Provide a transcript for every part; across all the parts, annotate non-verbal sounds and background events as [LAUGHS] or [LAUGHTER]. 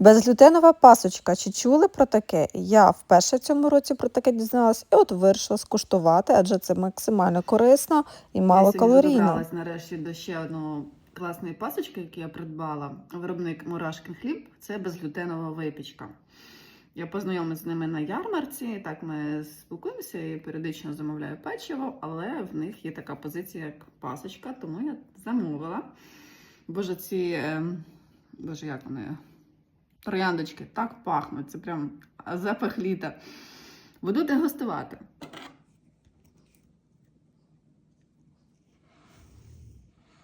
Безглютенова пасочка. Чи чули про таке? Я вперше в цьому році про таке дізналась і от вирішила скуштувати, адже це максимально корисно і мало калорійно. добралась нарешті до ще одного класної пасочки, яку я придбала. Виробник Мурашкин хліб це безглютенова випічка. Я познайомилася з ними на ярмарці. Так ми спілкуємося і періодично замовляю печиво, але в них є така позиція, як пасочка, тому я замовила. Боже, ці ем, боже, як вони? Трояндочки так пахнуть. Це прям запах літа. Буду дегустувати.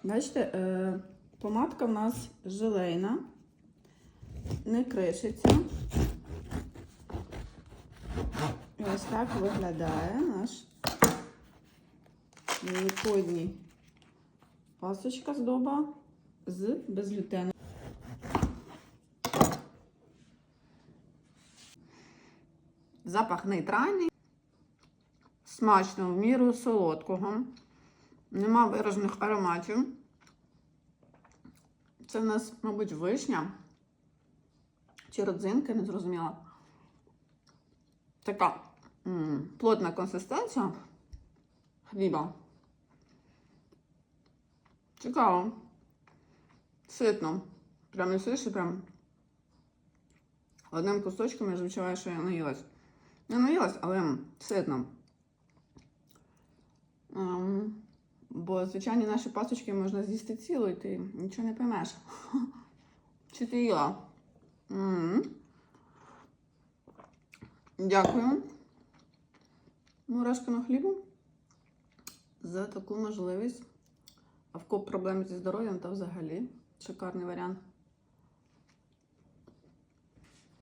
Бачите, е, помадка в нас желейна, не кришиться. І ось так виглядає наш великодній пасочка здоба з безглютену. Запах нейтральний, смачно, в міру солодкого. Нема виражених ароматів. Це в нас, мабуть, вишня чи родзинки, не зрозуміла. Така м, плотна консистенція хліба. Цікаво. Ситно. Прям не сиш, прям одним кусочком я ж що я наїлась. Не наїлась, але ситно. Ем, Бо звичайні наші пасочки можна з'їсти цілу, і ти нічого не поймеш. [LAUGHS] Чи ти їла? Дякую. Мурашкину хлібу за таку можливість. А в кого проблеми зі здоров'ям, то взагалі шикарний варіант.